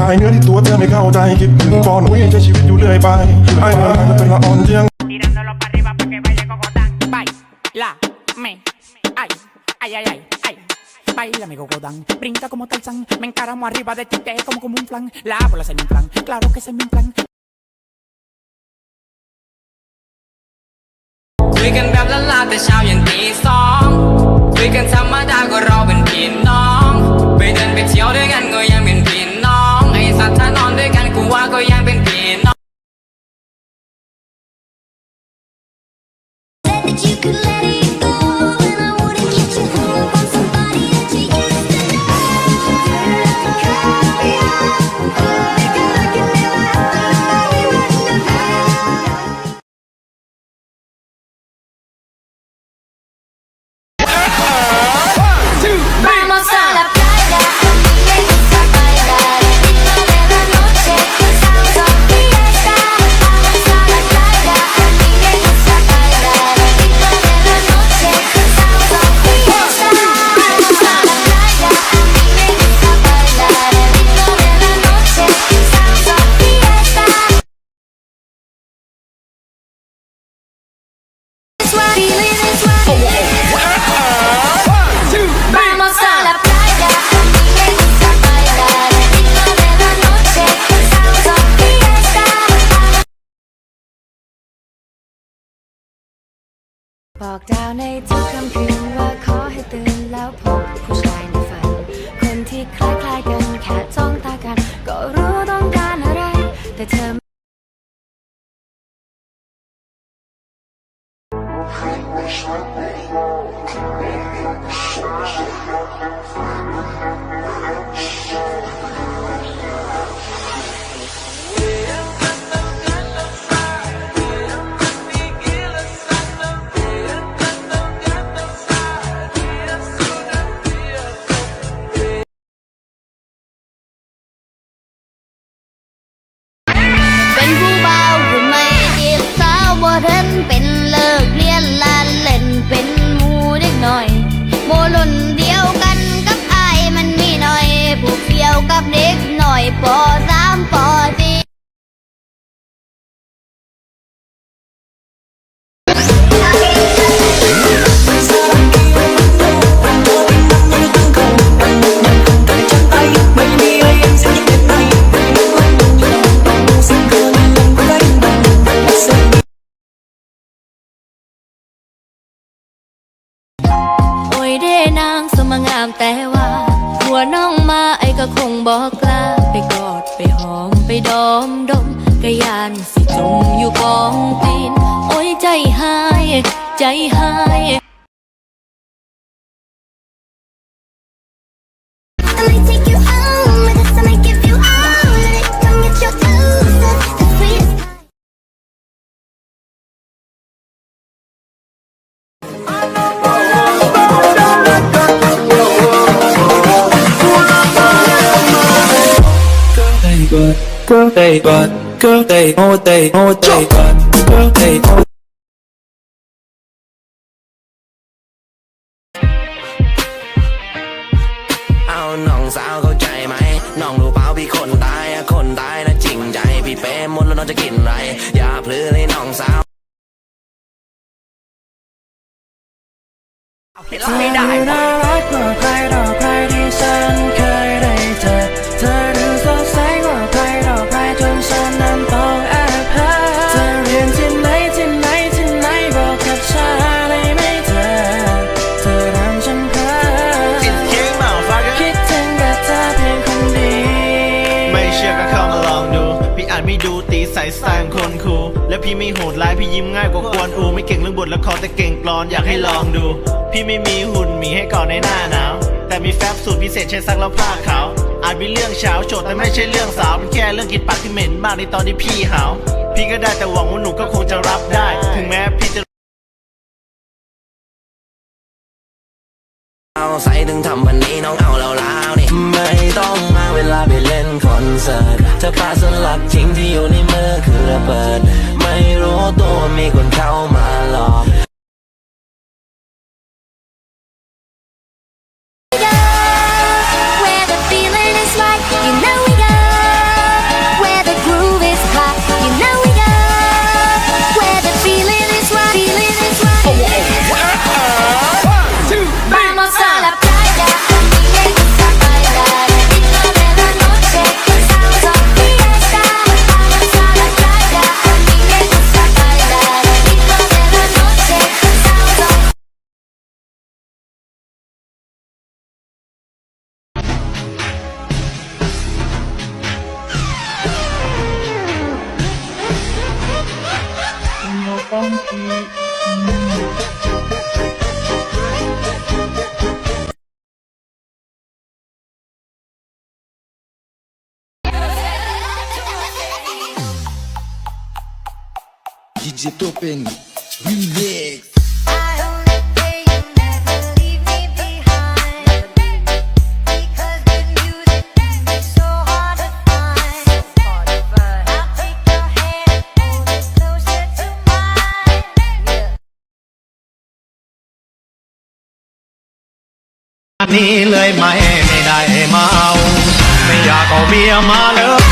ใจเนื้อที่ตัวเธอไม่เข้าใจคิดถึงก่อนอุ้ยใช้ชีวิตอยู่เรื่อยไปไอ้เมื่อไหร่จะเป็นละอ่อนเจียง tirándolo para arriba para que baile cocotán. Baila, me, ay, ay, ay, ay, ay. Baila mi cocotán, brinca como Tarzán, me encaramo arriba de ti, te como como un flan, la bola se me inflan, claro que se me inflan. คุยกันแบบละลาแต่เช้ายันตีสองคุยกันธรรมดาก็เราเป็นพี่น้องไปเดินไปเที่ยวด้วยกันก็ยัง could let it บอกดาวในทุกค่ำคืน เป็นเลิกเรียนลานเล่นเป็นหมูเด็กหน่อยโมลุ่นเดียวกันกับไอ้ายมันมีหน่อย ผูกเดียวกับเด็กหน่อยปอสามปอามแต่ว่า หัวน้องมาไอ้ก็คงบอกกล้า ไปกอดไปหอมไปดอมดมกะยานสิจมอยู่กองตีน โอ้ยใจหาย ใจหาย อดก็ได้กอดก็ได้โอ้ได้โอ้ได้กอดก็ได้โอ้เอาน้องสาวเข้าใจไหมน้องรู้เปล่าพี่คนตายอะคนตายนะจริงใจพี่เป้หมดแล้วน้องจะกินไรอย่าพลือเลยน้องสาวเอาเห็นแล้วไม่ได้ เธอน่ารักกว่าใครต่อใครที่ฉันเคย ไม่ดูตีใส่สไตล์ของคนคูลและพี่ไม่โหดร้ายพี่ยิ้มง่ายกว่ากวนอู ไม่เก่งเรื่องบทละครแต่เก่งกลอนอยากให้ลองดู พี่ไม่มีหุ่นหมีให้ก่อนในหน้าหนาว แต่มีแฟบสูตรพิเศษใช้ซักแล้วผ้าขาวอาจมีเรื่องเช้าโจทย์แต่ไม่ใช่เรื่องสาวมันแค่เรื่องกินปากที่เหม็นมากในตอนที่พี่หาวพี่ก็ได้แต่หวังว่าหนูก็คงจะรับได้ ถึงแม้พี่จะเอาใส่ถึงทำวันนี้น้องเอา เสิร์ตเธอพาสลักทิ้งที่อยู่ในมือคือระเบิด ไม่รู้ตัวมีคนเข้ามาหลอก funky. DJ Topen Relax นี้เลยไม่ไม่ได้เมา ไม่อยากเอาเมียมาเลย